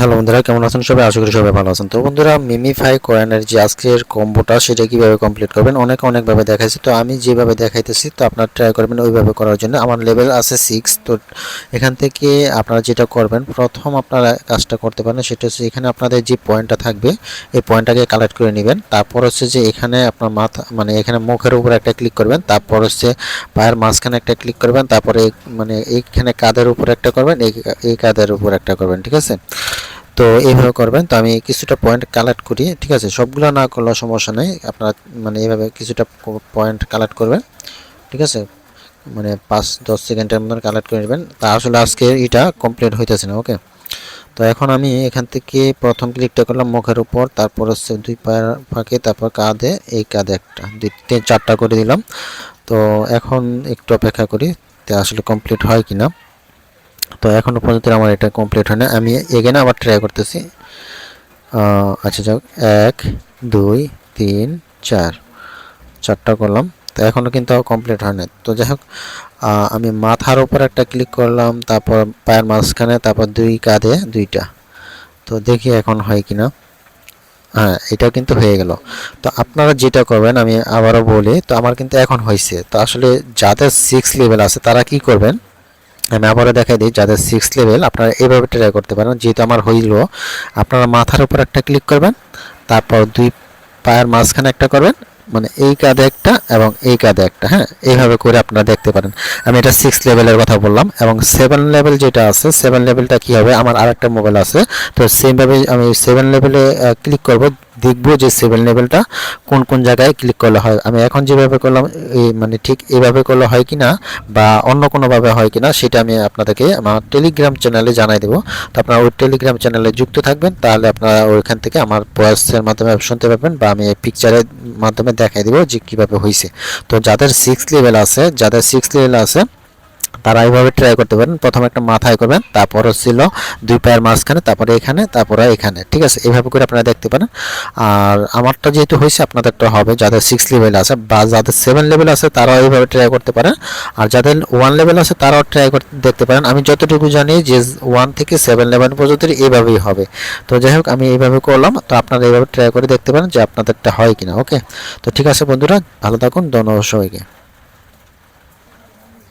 Hello বন্ধুরা, কেমন আছেন সবাই? আশা করি সবাই ভালো আছেন। তো বন্ধুরা মিমিফাই কয়েনের যে আজকের কম্বোটা সেটা কীভাবে কমপ্লিট করবেন? অনেক অনেকভাবে দেখাইছি। তো আমি যেভাবে দেখাইতেছি, তো আপনারা ট্রাই করবেন ওইভাবে করার জন্য। আমার লেভেল আছে সিক্স তো এখান থেকে আপনারা যেটা করবেন, প্রথম আপনারা কাজটা করতে পারেন, সেটা হচ্ছে এখানে আপনাদের যে পয়েন্টটা থাকবে, এই পয়েন্টটাকে কালেক্ট করে নেবেন। তারপর হচ্ছে যে এখানে আপনার মাথা মানে এখানে মুখের উপর একটা ক্লিক করবেন। তারপর হচ্ছে পায়ের মাঝখানে একটা ক্লিক করবেন। তারপরে মানে এইখানে কাদের উপর একটা করবেন, এই কাদের উপর একটা করবেন, ঠিক আছে? তো এইভাবে করবেন। তো আমি কিছুটা পয়েন্ট কালেক্ট করি, ঠিক আছে? সবগুলো না করলেও সমস্যা নেই। আপনারা মানে এইভাবে কিছুটা পয়েন্ট কালেক্ট করবেন, ঠিক আছে? মানে পাঁচ, দশ সেকেন্ডের মতন কালেক্ট করে নেবেন। তা আসলে আজকে এটা কমপ্লিট হইতেছে না ওকে তো এখন আমি এখান থেকে প্রথম ক্লিকটা করলাম মুখের উপর, তারপর হচ্ছে দুই পায়ের ফাঁকে, তারপর কাঁধে, এই কাঁধে একটা, দুই, তিন, চারটা করে দিলাম। তো এখন একটু অপেক্ষা করি, তা আসলে কমপ্লিট হয় কি না তো এখনও পর্যন্ত আমার এটা কমপ্লিট হয় না আমি এগেনে আবার ট্রাই করতেছি। আচ্ছা যাক, এক, দুই, তিন, চার। চারটা করলাম। তো এখনও কিন্তু কমপ্লিট হয় না তো যাই হোক আমি মাথার উপর একটা ক্লিক করলাম, তারপর পায়ের মাঝখানে, তারপর দুই কাঁধে দুইটা। তো দেখি এখন হয় কি না হ্যাঁ এটা কিন্তু হয়ে গেল। তো আপনারা যেটা করবেন, আমি আবারও বলি, তো আমার কিন্তু এখন হয়েছে তো আসলে যাদের সিক্স লেভেল আছে, তারা কি করবেন? আমি আবারও দেখাই দিই, যাদের সিক্স লেভেল আপনারা এইভাবে ট্রাই করতে পারেন। যেহেতু আমার হইল, আপনারা মাথার উপর একটা ক্লিক করবেন, তারপর দুই পায়ের মাঝখানে একটা করবেন মানে এই কাঁধে একটা এবং এই কাঁধে একটা হ্যাঁ? এইভাবে করে আপনারা দেখতে পারেন। আমি এটা সিক্স লেভেলের কথা বললাম এবং সেভেন লেভেল যেটা আছে সেভেন লেভেলটা কি হবে? আমার আরেকটা মোবাইল আছে, তো সেমভাবে আমি সেভেন লেভেলে ক্লিক করব। দেখব যে সেভেন লেভেলটা কোন কোন জায়গায় ক্লিক করলে হয়। আমি এখন যেভাবে করলাম, এই মানে ঠিক এইভাবে করলে হয় কি না বা অন্য কোনোভাবে হয় কি না সেটা আমি আপনাদেরকে আমার টেলিগ্রাম চ্যানেলে জানাই দেবো। তো আপনারা ওই টেলিগ্রাম চ্যানেলে যুক্ত থাকবেন, তাহলে আপনারা ওইখান থেকে আমার ভয়েসের মাধ্যমে শুনতে পারবেন বা আমি পিকচারের মাধ্যমে দেখাই দেবো যে কীভাবে হয়েছে তো যাদের সিক্স লেভেল আছে, যাদের সিক্স লেভেল আছে তারা এইভাবে ট্রাই করতে পারেন। প্রথমে একটা মাথায় করবেন, তারপর ছিল দুই পায়ের মাঝখানে, তারপরে এখানে তারপরে এখানে। ঠিক আছে? এইভাবে করে আপনারা দেখতে পারেন। আর আমারটা যেহেতু হয়েছে, আপনাদেরটা হবে যাদের সিক্স লেভেল আছে বা যাদের সেভেন লেভেল আছে, তারাও এইভাবে ট্রাই করতে পারেন। আর যাদের ওয়ান লেভেল আছে, তারাও ট্রাই করতে দেখতে পারেন। আমি যতটুকু জানি যে ওয়ান থেকে সেভেন লেভেল পর্যন্ত এইভাবেই হবে। তো যাই হোক, আমি এইভাবে করলাম। তো আপনারা এইভাবে ট্রাই করে দেখতে পারেন যে আপনাদেরটা হয় কিনা ওকে তো ঠিক আছে বন্ধুরা, ভালো থাকুন, ধন্যবাদ সবাইকে।